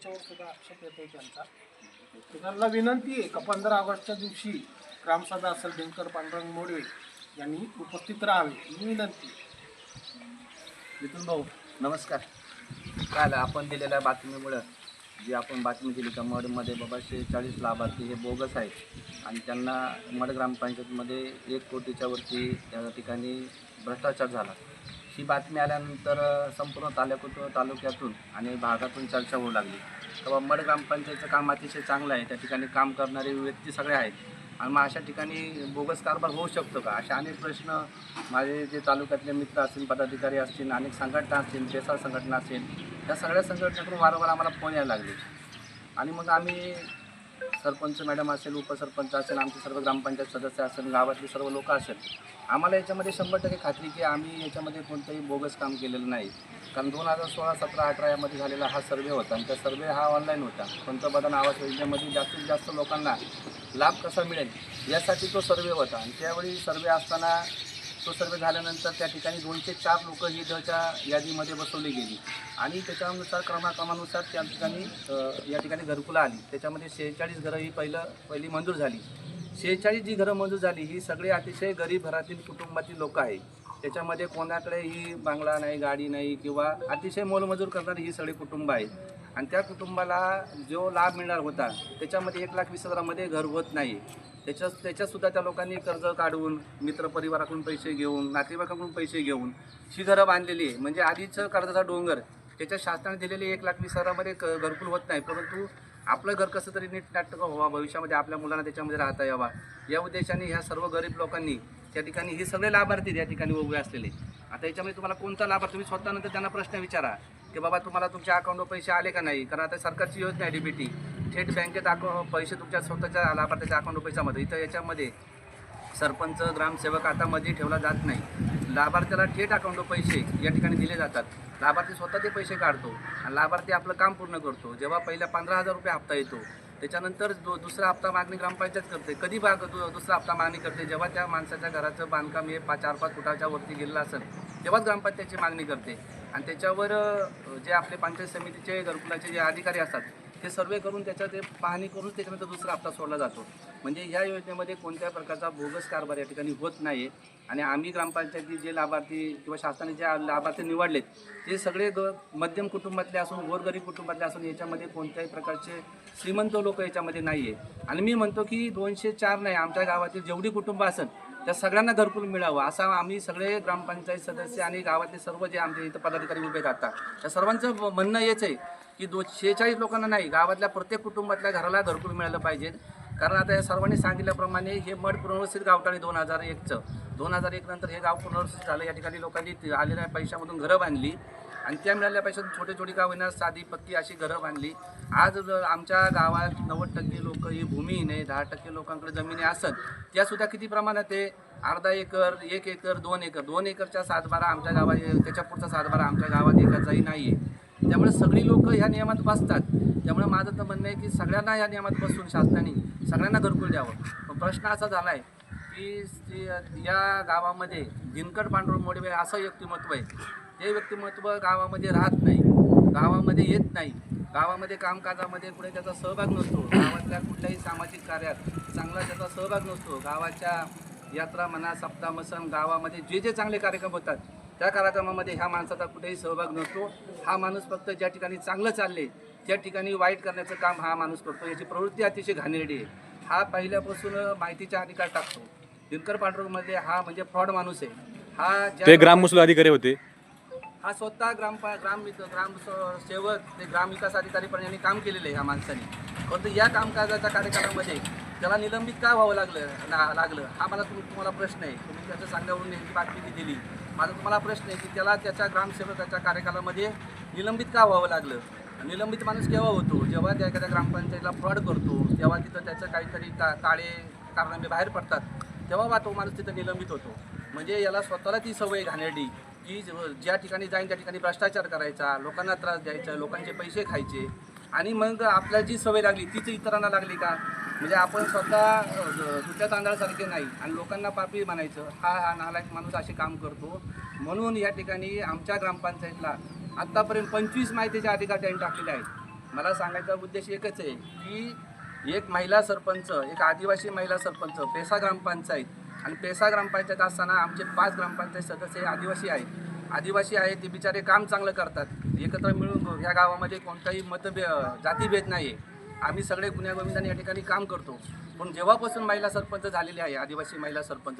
त्याच्यावर सुद्धा आक्षेप येतोय त्यांचा. त्यांना विनंती आहे का पंधरा ऑगस्टच्या दिवशी ग्रामसभा असेल दिनकर पांडुरंग मोडवे यांनी उपस्थित राहावे ही विनंती मिथुन भाऊ नमस्कार. काल आपण दिलेल्या बातमीमुळं जी आपण बातमी दिली का मडमध्ये बाबा चाळीस लाभार्थी हे बोगस आहेत आणि त्यांना मड ग्रामपंचायतमध्ये एक कोटीच्या वरती त्या ठिकाणी भ्रष्टाचार झाला. ही बातमी आल्यानंतर संपूर्ण तालुक्यातून तालुक्यातून आणि भागातून चर्चा होऊ लागली. तेव्हा मड ग्रामपंचायतचं काम अतिशय चांगलं आहे. त्या ठिकाणी काम करणारे व्यक्ती सगळे आहेत. आणि मग अशा ठिकाणी बोगस कारभार होऊ शकतो का? असे अनेक प्रश्न माझे जे तालुक्यातले मित्र असतील पदाधिकारी असतील अनेक संघटना असतील पेसा संघटना असेल त्या सगळ्या संघटनेकडून वारंवार आम्हाला फोन यायला लागले. आणि मग आम्ही सरपंच मॅडम असेल उपसरपंच असेल आमचे सर्व ग्रामपंचायत सदस्य असेल गावातले सर्व लोक असेल आम्हाला याच्यामध्ये शंभर टक्के खात्री की आम्ही याच्यामध्ये कोणतंही बोगस काम केलेलं नाही. कारण दोन हजार सोळा सतरा अठरा यामध्ये झालेला हा सर्वे होता आणि त्या सर्वे हा ऑनलाईन होता. पंतप्रधान आवास योजनेमध्ये जास्तीत जास्त लोकांना लाभ कसा मिळेल यासाठी तो सर्वे होता. आणि त्यावेळी सर्वे असताना तो सर्वे झाल्यानंतर त्या ठिकाणी दोनशे चार लोक ही दच्या यादीमध्ये बसवली गेली. आणि त्याच्यानुसार क्रमाक्रमानुसार त्या ठिकाणी या ठिकाणी घरकुलं आली. त्याच्यामध्ये शेहेचाळीस घरं ही पहिलं पहिली मंजूर झाली. शेहेचाळीस जी घरं मंजूर झाली ही सगळी अतिशय गरीब घरातील कुटुंबातील लोक आहे त्याच्यामध्ये कोणाकडे ही बांगला नाही गाडी नाही किंवा अतिशय मोलमजूर करणारी ही सगळी कुटुंब आहेत. आणि त्या कुटुंबाला जो लाभ मिळणार होता त्याच्यामध्ये एक लाख वीस हजारामध्ये घर होत नाही. त्याच्या त्याच्यातसुद्धा त्या लोकांनी कर्ज काढून मित्रपरिवाराकडून पैसे घेऊन नातेवाईकाकडून पैसे घेऊन ही घरं बांधलेली आहे. म्हणजे आधीच कर्जाचा डोंगर त्याच्या शासनाने दिलेले एक लाख वीस हजारामध्ये क घरकुल होत नाही. परंतु आपलं घर कसं तरी नीट नाटक व्हावा भविष्यामध्ये आपल्या मुलांना त्याच्यामध्ये राहता यावा. या उद्देशाने ह्या सर्व गरीब लोकांनी त्या ठिकाणी हे सगळे लाभार्थी या ठिकाणी उभे असलेले. आता याच्यामध्ये तुम्हाला कोणता लाभार्थी तुम्ही स्वतः नंतर त्यांना प्रश्न विचारा की बाबा तुम्हाला तुमच्या अकाउंटवर पैसे आले का नाही? कारण आता सरकारची योजना आहे डीबीटी थेट बँकेत अकाउ पैसे तुमच्या स्वतःच्या लाभार्थ्याच्या अकाउंट पैशामध्ये इथं याच्यामध्ये सरपंच ग्रामसेवक आता मध्ये ठेवला जात नाही. लाभार्थ्याला थेट अकाउंटवर पैसे या ठिकाणी दिले जातात. लाभार्थी स्वतः ते पैसे काढतो आणि लाभार्थी आपलं काम पूर्ण करतो. जेव्हा पहिल्या पंधरा हजार रुपये हप्ता येतो त्याच्यानंतर दु दुसरा हप्ता मागणी ग्रामपंचायत करते. कधी बाग दु दुसरा हप्ता मागणी करते? जेव्हा त्या माणसाच्या घराचं बांधकाम हे पाच चार पाच फुटाच्या वरती गेलेलं असेल तेव्हाच ग्रामपंचायतची मागणी करते. आणि त्याच्यावर जे आपले पंचायत समितीचे घरकुलाचे जे अधिकारी असतात ते सर्वे करून त्याच्या ते पाहणी करून त्याच्यानंतर दुसरा हप्ता सोडला जातो. म्हणजे या योजनेमध्ये कोणत्या प्रकारचा बोगस कारभार या ठिकाणी होत नाही आणि आम्ही ग्रामपंचायती जे लाभार्थी किंवा शासनाने जे लाभार्थी निवडलेत ते सगळे ग मध्यम कुटुंबातले असून गोरगरीब कुटुंबातले असून याच्यामध्ये कोणत्याही प्रकारचे श्रीमंत लोक याच्यामध्ये नाही आहे आणि मी म्हणतो की दोनशे चार नाही आमच्या गावातील जेवढी कुटुंब असेल त्या सगळ्यांना घरकुल मिळावं. असा आम्ही सगळे ग्रामपंचायत सदस्य आणि गावातले सर्व जे आमचे इथं पदाधिकारी उभे राहतात त्या सर्वांचं म्हणणं हेच आहे की दो शेहेचाळीस लोकांना नाही गावातल्या प्रत्येक कुटुंबातल्या घराला घरकुल मिळालं पाहिजे. कारण आता या सर्वांनी सांगितल्याप्रमाणे हे मड पुनर्वसित गावठाणे दोन हजार एकचं. दोन हजार एक नंतर हे गाव पुनर्वसित झालं. या ठिकाणी लोकांनी आलेल्या पैशामधून घरं बांधली आणि त्या मिळालेल्या पैशातून छोटे छोटी का होईना साधी पक्की अशी घरं बांधली. आज आमच्या गावात नव्वद टक्के लोक ही भूमिहीन आहे दहा टक्के लोकांकडे जमिनी असत त्यासुद्धा किती प्रमाणात आहे? अर्धा एकर एक एकर दोन एकर. दोन एकरच्या सातबारा आमच्या गावात त्याच्या पुढचा सातबारा आमच्या गावात एकाचाही नाही आहे त्यामुळे सगळी लोक ह्या नियमात बसतात. त्यामुळे माझं तर म्हणणं आहे की सगळ्यांना या नियमात बसून शासनाने सगळ्यांना घरकुल द्यावं. पण प्रश्न असा झाला आहे की या गावामध्ये दिनकर पांडुरंग मोडे असं व्यक्तिमत्व आहे. ते व्यक्तिमत्व गावामध्ये राहत नाही. गावामध्ये येत नाही. गावामध्ये कामकाजामध्ये कुठे त्याचा सहभाग नसतो. गावातल्या कुठल्याही सामाजिक कार्यात चांगला त्याचा सहभाग नसतो. गावाच्या यात्रा म्हणा सप्ताह मसन गावामध्ये जे जे चांगले कार्यक्रम होतात त्या कार्यक्रमामध्ये ह्या माणसाचा कुठेही सहभाग नसतो. हा माणूस फक्त ज्या ठिकाणी चांगलं चालले त्या ठिकाणी वाईट करण्याचं काम हा माणूस करतो. याची प्रवृत्ती अतिशय घाणेरडी आहे. हा पहिल्यापासून माहितीचा अधिकार टाकतो. दिनकर पांडुरंगमध्ये हा म्हणजे फ्रॉड माणूस आहे. हा ते ग्राम महसूल अधिकारी होते. हा स्वतः ग्राम ग्राम ग्राम सेवक ते ग्रामविकास अधिकारी पण यांनी काम केलेलं आहे ह्या माणसाने. परंतु या कामकाजाच्या कार्यक्रमामध्ये त्याला निलंबित का व्हावं लागलं लागलं? हा मला तुम तुम्हाला प्रश्न आहे. तुम्ही त्याचं सांगण्यावरून यांची बातमी दिली. माझा तुम्हाला प्रश्न आहे की त्याला त्याच्या ग्रामसेवकाच्या कार्यकालामध्ये निलंबित का व्हावं लागलं? निलंबित माणूस केव्हा होतो? जेव्हा त्या एखाद्या ग्रामपंचायतीला फ्रॉड करतो तेव्हा तिथं त्याचं काहीतरी का काळे कारणामे बाहेर पडतात तेव्हा तो माणूस तिथं निलंबित होतो. म्हणजे याला स्वतःला ती सवय घाणेरडी की ज- ज्या ठिकाणी जाईन त्या ठिकाणी भ्रष्टाचार करायचा लोकांना त्रास द्यायचा लोकांचे पैसे खायचे. आणि मग आपल्याला जी सवय लागली तीच इतरांना लागली का? म्हणजे आपण स्वतः दुसऱ्या तांदळासारखे नाही. आणि लोकांना पापी म्हणायचं हा हा नालायक माणूस असे काम करतो. म्हणून या ठिकाणी आमच्या ग्रामपंचायतला आत्तापर्यंत पंचवीस माहितीचे अधिकार त्यांनी टाकलेले आहेत. मला सांगायचा उद्देश एकच आहे की एक महिला सरपंच एक आदिवासी महिला सरपंच पेसा ग्रामपंचायत. आणि पेसा ग्रामपंचायत असताना आमचे पाच ग्रामपंचायत सदस्य हे आदिवासी आहेत. आदिवासी आहेत ते बिचारे काम चांगलं करतात. एकत्र मिळून या गावामध्ये कोणताही मतभे जातीभेद नाही आहे आम्ही सगळे गुन्ह्यागोविंदाने या ठिकाणी काम करतो. पण जेव्हापासून महिला सरपंच झालेली आहे आदिवासी महिला सरपंच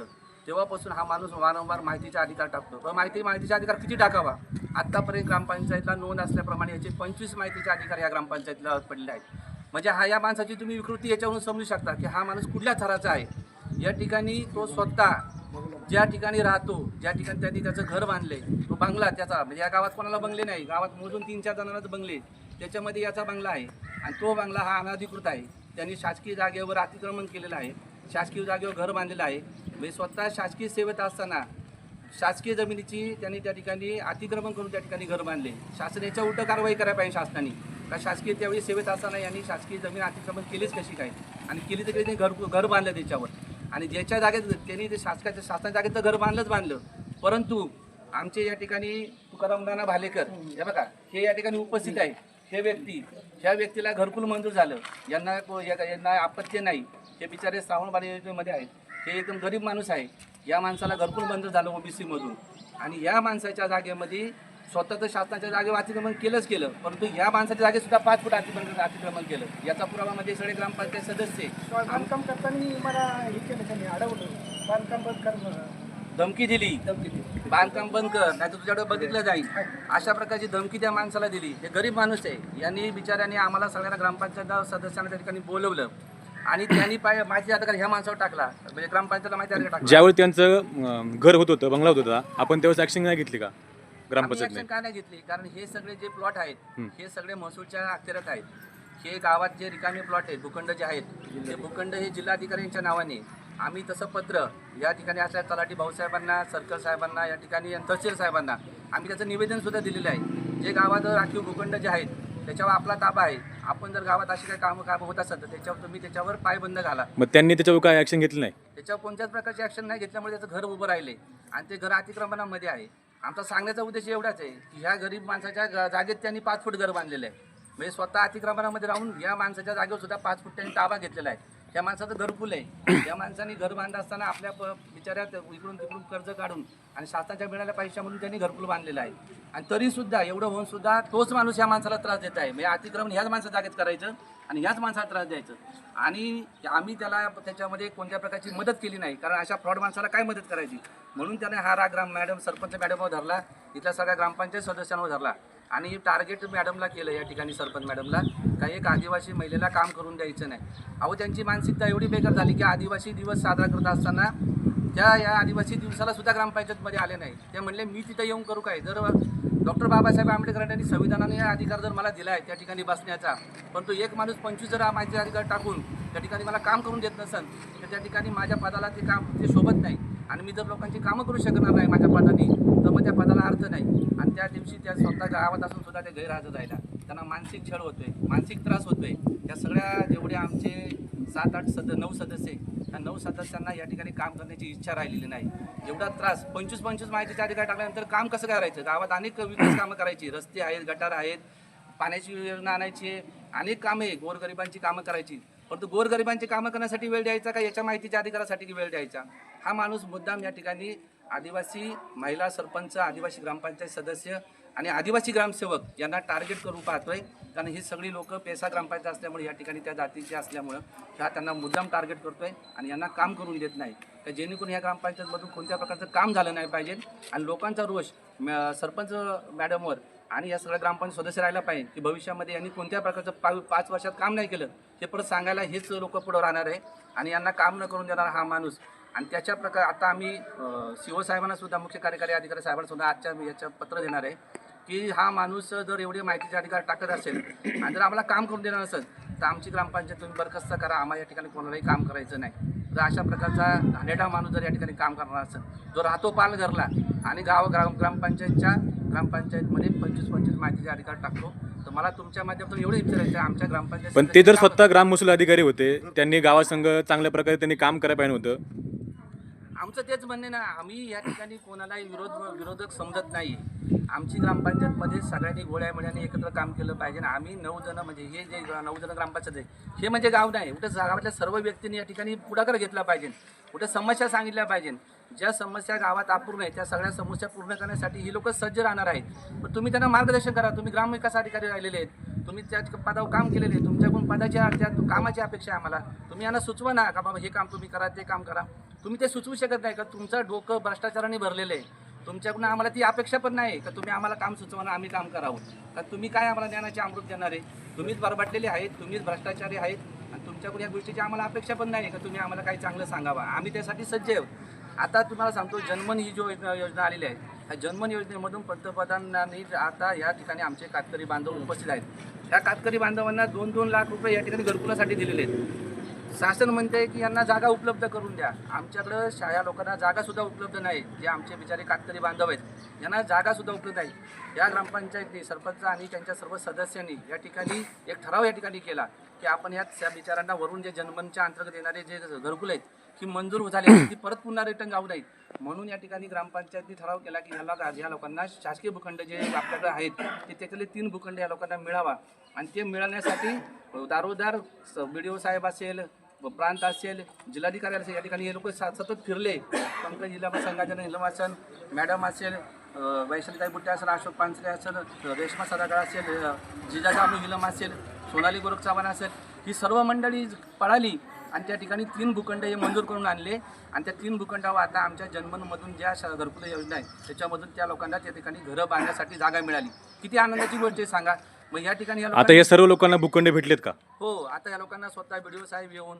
तेव्हापासून हा माणूस वारंवार माहितीचा अधिकार टाकतो. व माहिती माहितीचा अधिकार किती टाकावा? आत्तापर्यंत ग्रामपंचायतला नोंद असल्याप्रमाणे याचे पंचवीस माहितीचे अधिकार या ग्रामपंचायतीला पडले आहेत. म्हणजे हा या माणसाची तुम्ही विकृती याच्यावरून समजू शकता की हा माणूस कुठल्या थराचा आहे? या ठिकाणी तो स्वतः ज्या ठिकाणी राहतो ज्या ठिकाणी त्यांनी त्याचं घर बांधले तो बंगला त्याचा म्हणजे या गावात कोणाला बंगले नाही. गावात मोजून तीन चार जणांनाच बंगले. त्याच्यामध्ये याचा बंगला आहे. आणि तो बंगला हा अनाधिकृत आहे. त्यांनी शासकीय जागेवर अतिक्रमण केलेलं आहे. शासकीय जागेवर घर बांधलेलं आहे. म्हणजे स्वतः शासकीय सेवेत असताना शासकीय जमिनीची त्यांनी त्या ठिकाणी अतिक्रमण करून त्या ठिकाणी घर बांधले. शासन याच्या उलट कारवाई करायला पाहिजे शासनाने. का शासकीय त्यावेळी सेवेत असताना यांनी शासकीय जमीन अतिक्रमण केलीच कशी काय? आणि केली तर त्यांनी घर घर बांधलं त्याच्यावर. आणि ज्याच्या जागेत त्यांनी ते शासकाच्या शासनाच्या जागेत तर घर बांधलंच बांधलं. परंतु आमचे या ठिकाणी तुकाराम नाना भालेकर हे बघा हे या ठिकाणी उपस्थित आहे हे व्यक्ती ह्या व्यक्तीला घरकुल मंजूर झालं. यांना यांना आपत्ती नाही. हे बिचारे श्रावणबाडी योजनेमध्ये आहेत. हे एकदम गरीब माणूस आहे. या माणसाला घरकुल मंजूर झालं ओबीसीमधून आणि या माणसाच्या जागेमध्ये स्वतःचं शासनाच्या जागेवर अतिक्रमण केलंच केलं परंतु या माणसाच्या जागेत सुद्धा पाच फूट अतिक्रमण अतिक्रमण केलं. याचा पुरावा म्हणजे सगळे ग्रामपंचायत सदस्य बांधकाम करताना मला हे केलं त्यांनी अडवलं. बांधकाम बंद करणं धमकी दिली. बांधकाम बंद कर नाही तर तुझ्याकडे बघितलं जाईल. अशा प्रकारची धमकी त्या माणसाला दिली. हे गरीब माणूस आहे. यांनी बिचाऱ्यांनी आम्हाला सगळ्यांना ग्रामपंचायत सदस्यांना त्या ठिकाणी बोलवलं. आणि त्यांनी पाय माहिती अधिकार ह्या माणसावर टाकला. म्हणजे ग्रामपंचायतला माहिती अधिकार टाकला. ज्यावेळी त्यांचं घर होत होतं बंगला होत होता आपण तेव्हा ऍक्शन नाही घेतली का? Action का नाही घेतली? कारण हे सगळे जे प्लॉट आहेत हं. सगळे महसूलच्या अखत्यारीत आहेत. हे गावात जे रिकामे प्लॉट आहेत भूखंड जे आहेत ते भूखंड हे जिल्हाधिकाऱ्यांच्या नावाने आम्ही तसं पत्र या ठिकाणी असल्या तलाठी भाऊसाहेबांना सर्कल साहेबांना या ठिकाणी तहसील साहेबांना आम्ही त्याचं निवेदन सुद्धा दिलेलं आहे. जे गावात राखीव भूखंड जे आहेत त्याच्यावर आपला ताबा आहे. आपण जर गावात अशी काही कामं कामं होत असेल तर त्याच्यावर तुम्ही त्याच्यावर पायबंद घाला. मग त्यांनी त्याच्यावर काय ऍक्शन घेतली नाही? त्याच्यावर कोणत्याच प्रकारची ॲक्शन नाही घेतल्यामुळे त्याचं घर उभं राहिले. आणि ते घर अतिक्रमणामध्ये आहे. आमचा सांगण्याचा उद्देश एवढाच आहे की ह्या गरीब माणसाच्या जागेत त्यांनी पाच फूट घर बांधलेलं आहे. म्हणजे स्वतः अतिक्रमणामध्ये राहून या माणसाच्या जागेवर सुद्धा पाच फूट त्यांनी ताबा घेतलेला आहे. त्या माणसाचं घरकुल आहे. त्या माणसाने घर बांधत असताना आपल्या प- बिचाऱ्यात इकडून तिकडून कर्ज काढून आणि शासनाच्या मिळाल्या पैशामधून त्यांनी घरकुल बांधलेलं आहे. आणि तरीसुद्धा एवढं होऊन सुद्धा तोच माणूस या माणसाला त्रास देत आहे. म्हणजे अतिक्रमण ह्याच माणसा जागेत करायचं आणि ह्याच माणसाला त्रास द्यायचं. आणि आम्ही त्याला त्याच्यामध्ये कोणत्या प्रकारची मदत केली नाही. कारण अशा फ्रॉड माणसाला काय मदत करायची? म्हणून त्याने हा राग ग्राम मॅडम सरपंच मॅडमवर धरला. इथल्या सगळ्या ग्रामपंचायत सदस्यांवर धरला. आणि टार्गेट मॅडमला केलं या ठिकाणी सरपंच मॅडमला काही एक आदिवासी महिलेला काम करून द्यायचं नाही. अहो त्यांची मानसिकता एवढी बेकार झाली की आदिवासी दिवस साजरा करत असताना त्या या आदिवासी दिवसाला सुद्धा ग्रामपंचायतमध्ये आले नाही. ते म्हणले मी तिथं येऊन करू काय? जर डॉक्टर बाबासाहेब आंबेडकरांनी संविधानाने हा अधिकार जर मला दिला आहे त्या ठिकाणी बसण्याचा पण तो एक माणूस पंचवीस जर माझे अधिकार टाकून त्या ठिकाणी मला काम करून देत नसेल तर त्या ठिकाणी माझ्या पदाला ते काम ते शोभत नाही. आणि मी जर लोकांची कामं करू शकणार नाही माझ्या पदाने तर मग त्या पदाला अर्थ नाही. आणि त्या दिवशी त्या स्वतः गावात असून सुद्धा ते गैरहजर राहिला. त्यांना मानसिक छळ होतोय मानसिक त्रास होतोय. त्या सगळ्या जेवढे आमचे सात आठ सद नऊ सदस्य आहे, त्या नऊ सदस्यांना या ठिकाणी काम करण्याची इच्छा राहिलेली नाही. एवढा त्रास पंचवीस पंचवीस माहितीच्या ठिकाणी टाकल्यानंतर काम कसं करायचं? गावात अनेक विकास कामं करायची. रस्ते आहेत गटार आहेत पाण्याची योजना आणायची अनेक कामे आहे गोरगरिबांची कामं करायची. परंतु गोरगरिबांची कामं करण्यासाठी वेळ द्यायचा का? याच्या माहितीच्या अधिकारासाठी वेळ द्यायचा? हा माणूस मुद्दाम या ठिकाणी आदिवासी महिला सरपंच आदिवासी ग्रामपंचायत सदस्य आणि आदिवासी ग्रामसेवक यांना टार्गेट करून पाहतोय. कारण ही सगळी लोक पेसा ग्रामपंचायत असल्यामुळे या ठिकाणी त्या जातीची असल्यामुळं ह्या त्यांना मुद्दाम टार्गेट करतोय आणि यांना काम करून देत नाही. तर जेणेकरून या ग्रामपंचायतमधून कोणत्या प्रकारचं काम झालं नाही पाहिजे आणि लोकांचा रोष म- सरपंच मॅडमवर आणि या सगळ्या ग्रामपंचायत सदस्य राहिला पाहिजे की भविष्यामध्ये यांनी कोणत्या प्रकारचं पा पाच वर्षात काम नाही केलं हे परत सांगायला हेच लोक पुढं राहणार आहे. आणि यांना काम न करून देणारा हा माणूस. आणि त्याच्या प्रकार आता आम्ही सी साहेबांना सुद्धा मुख्य कार्यकारी अधिकारी साहेबांना सुद्धा आजच्या याच्या पत्र देणार आहे की हा माणूस जर एवढे माहितीचे अधिकार टाकत असेल आणि जर आम्हाला काम करून देणार असेल तर आमची ग्रामपंचायत तुम्ही बरखास्त करा. आम्हाला या ठिकाणी कोणालाही काम करायचं नाही. तर अशा प्रकारचा घाणेडा माणूस जर या ठिकाणी काम करणार असेल जो राहतो पालघरला आणि गाव ग्राम ग्रामपंचायतच्या ग्रामपंचायतमध्ये पंचवीस पंचवीस माहितीचे अधिकार टाकतो मला तुमच्या माध्यमातून एवढं विचारायचं आहे, आमच्या ग्रामपंचायत पण ते जर स्वतः ग्राम महसूल अधिकारी होते त्यांनी गावासंघ चांगल्या प्रकारे त्यांनी काम करायला पाहिजे होतं. आमचं तेच म्हणणे ना आम्ही या ठिकाणी कोणालाही विरोध विरोधक समजत नाही. आमची ग्रामपंचायतमध्ये सगळ्यांनी गोळ्या मिळ्याने एकत्र काम केलं पाहिजे आणि आम्ही नऊ जण म्हणजे हे जे नऊ जण ग्रामपंचायत आहे हे म्हणजे गाव नाही. कुठे गावातल्या सर्व व्यक्तींनी या ठिकाणी पुढाकार घेतला पाहिजे. कुठे समस्या सांगितल्या पाहिजे. ज्या समस्या गावात अपूर्ण आहेत त्या सगळ्या समस्या पूर्ण करण्यासाठी ही लोक सज्ज राहणार आहेत. पण तुम्ही त्यांना मार्गदर्शन करा. तुम्ही ग्रामविकास अधिकारी राहिलेले आहेत. तुम्ही त्या पदावर काम केलेले आहे तुमच्याकडून पदाच्या त्या कामाची अपेक्षा आहे आम्हाला. तुम्ही यांना सुचवा ना का बाबा हे काम तुम्ही करा ते काम करा. तुम्ही ते सुचवू शकत नाही का? तुमचं डोकं भ्रष्टाचाराने भरलेलं आहे. तुमच्याकडून आम्हाला ती अपेक्षा पण नाही का? तुम्ही आम्हाला काम सुचवाना आम्ही काम करावं. का तुम्ही काय आम्हाला ज्ञानाचे अमृत देणार आहे? तुम्हीच बरबाटलेले आहेत तुम्हीच भ्रष्टाचारी आहेत. आणि तुमच्याकडून या गोष्टीची आम्हाला अपेक्षा पण नाही का? तुम्ही आम्हाला काही चांगलं सांगावं. आम्ही त्यासाठी सज्ज आहोत आता तुम्हाला सांगतो जनमन ही जो योजना योजना आलेली आहे ह्या जनमन योजनेमधून पंतप्रधानांनी आता या ठिकाणी आमचे कातकरी बांधव उपस्थित आहेत. त्या कातकरी बांधवांना दोन दोन लाख रुपये या ठिकाणी घरकुलासाठी दिलेले आहेत. शासन म्हणते की यांना जागा उपलब्ध करून द्या. आमच्याकडं शाळा लोकांना जागासुद्धा उपलब्ध नाही जे आमचे बिचारे कातकरी बांधव आहेत. यांना जागासुद्धा उपलब्ध नाही या ग्रामपंचायतनी सरपंच आणि त्यांच्या सर्व सदस्यांनी या ठिकाणी एक ठराव या ठिकाणी केला की आपण या बिचारांना वरून जे जनमनच्या अंतर्गत येणारे जे घरकुल आहेत की मंजूर झाली ती परत पुन्हा रिटर्न जाऊ नयेत म्हणून या ठिकाणी ग्रामपंचायतनी ठराव केला की ह्याला ह्या लोकांना शासकीय भूखंड जे आपल्याकडे आहेत ते त्याच्यातले तीन भूखंड या लोकांना मिळावा. आणि ते मिळवण्यासाठी दारोदार बी डी ओ साहेब असेल प्रांत असेल जिल्हाधिकारी असेल या ठिकाणी हे लोक सतत फिरले. पंकज जिल्हा संघाच्या निलमासन मॅडम असेल वैशालीताई बुट्टे असेल अशोक पानसरे असेल रेश्मा सदागळ असेल अ, जिजाजानू हिलम असेल सोनाली गोरख चव्हाण असेल ही सर्व मंडळी पळाली. आणि त्या ठिकाणी तीन भूखंड हे मंजूर करून आणले. आणि त्या तीन भूखंडावर आता आमच्या जन्मनमधून ज्या घरकुल योजना आहे त्याच्यामधून त्या लोकांना त्या ठिकाणी घरं बांधण्यासाठी जागा मिळाली. किती आनंदाची गोष्ट आहे सांगा. मग या ठिकाणी आता या सर्व लोकांना भूखंड भेटलेत का? हो आता या लोकांना स्वतः व्हिडिओ साहेब येऊन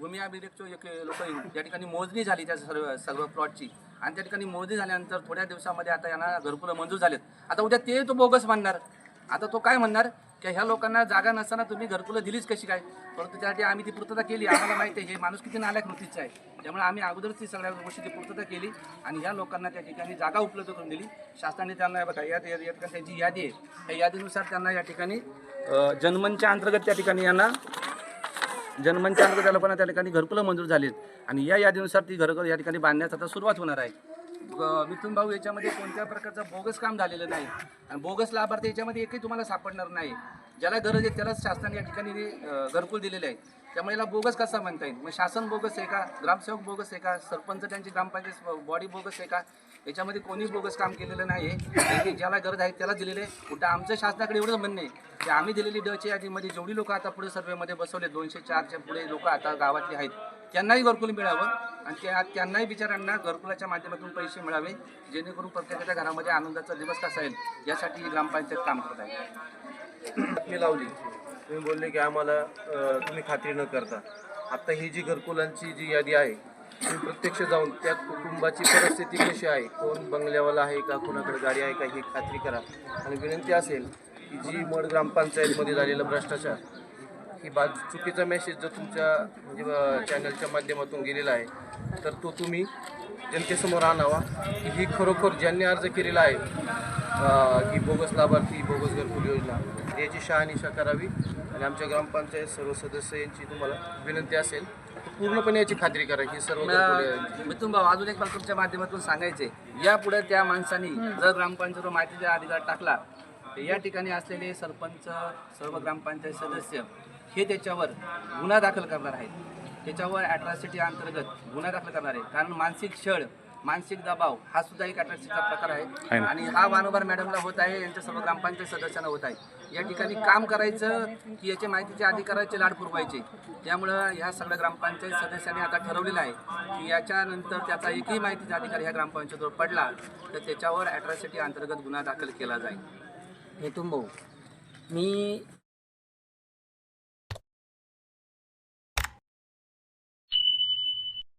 भूमी अभिलेखचे एक लोक येऊन या ठिकाणी मोजणी झाली त्या सर्व सर्व प्लॉटची आणि त्या ठिकाणी मोजणी झाल्यानंतर थोड्या दिवसामध्ये आता यांना घरकुलं मंजूर झालेत. आता उद्या ते तो बोगस म्हणणार आता तो काय म्हणणार? की ह्या लोकांना जागा नसताना तुम्ही घरकुलं दिलीच कशी काय? परंतु त्यासाठी आम्ही ती पूर्तता केली. आम्हाला माहिती आहे हे माणूस किती नाल्या कृतीचं आहे. त्यामुळे आम्ही अगोदरच ती सगळ्या गोष्टीची पूर्तता केली आणि ह्या लोकांना त्या ठिकाणी जागा उपलब्ध करून दिली. शासनाने त्यांना बघा या ठिकाणी त्यांची यादी आहे. त्या यादीनुसार त्यांना या ठिकाणी अ, जनमनच्या अंतर्गत त्या ठिकाणी यांना जनमनच्या अंतर्गत त्या लोकांना त्या ठिकाणी घरकुलं मंजूर झालीत आणि या यादीनुसार ती घरकुलं या ठिकाणी बांधण्यास आता सुरुवात होणार आहे. मिथुन भाऊ याच्यामध्ये कोणत्या प्रकारचं बोगस काम झालेलं नाही. आणि बोगस लाभार्थी याच्यामध्ये एकही तुम्हाला सापडणार नाही. ज्याला गरज आहे त्यालाच शासनाने या ठिकाणी घरकुल दिलेले आहे. त्यामुळे याला बोगस कसा म्हणता येईल? मग शासन बोगस आहे का? ग्रामसेवक बोगस आहे का? सरपंच त्यांची ग्रामपंचायत बॉडी बोगस आहे का? याच्यामध्ये कोणी बोगस काम केलेलं नाही आहे. ज्याला गरज आहे त्याला दिलेलं आहे. कुठं आमचं शासनाकडे एवढंच म्हणणं आहे की आम्ही दिलेली डच्या यादीमध्ये जेवढी लोक आता पुढे सर्वेमध्ये बसवले दोनशे चारच्या पुढे लोक आता गावातले आहेत. त्यांनाही घरकुल मिळावं आणि त्या त्यांनाही बिचारांना घरकुलाच्या माध्यमातून पैसे मिळावे जेणेकरून प्रत्येकाच्या घरामध्ये आनंदाचा दिवस कसा येईल यासाठी ग्रामपंचायत काम करत आहे. बातमी लावली. तुम्ही बोलले की आम्हाला तुम्ही खात्री न करता. आता ही जी घरकुलांची जी यादी आहे तुम्ही प्रत्यक्ष जाऊन त्या कुटुंबाची परिस्थिती कशी आहे कोण बंगल्यावाला आहे का कोणाकडे गाडी आहे का ही खात्री करा. आणि विनंती असेल की जी मड ग्रामपंचायतमध्ये झालेला भ्रष्टाचार ही बा चुकीचा मेसेज जर तुमच्या म्हणजे चॅनलच्या माध्यमातून गेलेला आहे तर तो तुम्ही जनतेसमोर आणावा. की ही खरोखर ज्यांनी अर्ज केलेला आहे की बोगस लाभार्थी बोगस घरकुल योजना याची शहानिशा करावी. आणि आमच्या ग्रामपंचायत सर्व सदस्य यांची तुम्हाला विनंती असेल की पूर्णपणे याची खात्री करा ही सर्व मिथून भाऊ अजून एक मला तुमच्या माध्यमातून सांगायचे यापुढे त्या माणसाने जर ग्रामपंचायत माहितीचा अधिकार टाकला तर या ठिकाणी असलेले सरपंच सर्व ग्रामपंचायत सदस्य हे त्याच्यावर गुन्हा दाखल करणार आहेत. त्याच्यावर अट्रॉसिटी अंतर्गत गुन्हा दाखल करणार आहे कारण मानसिक छळ मानसिक दबाव हा सुद्धा एक अट्रॉसिटीचा प्रकार आहे. आणि हा वारंवार मॅडमला होत आहे यांच्या सर्व ग्रामपंचायत सदस्यांना होत आहे. या ठिकाणी काम करायचं की याच्या माहितीच्या अधिकाराचे लाड पुरवायचे. त्यामुळं ह्या सगळ्या ग्रामपंचायत सदस्यांनी आता ठरवलेलं आहे की याच्यानंतर त्याचा एकही माहितीचा अधिकार ह्या ग्रामपंचायतीवर पडला तर त्याच्यावर अट्रॉसिटी अंतर्गत गुन्हा दाखल केला जाईल. हेतुम भाऊ मी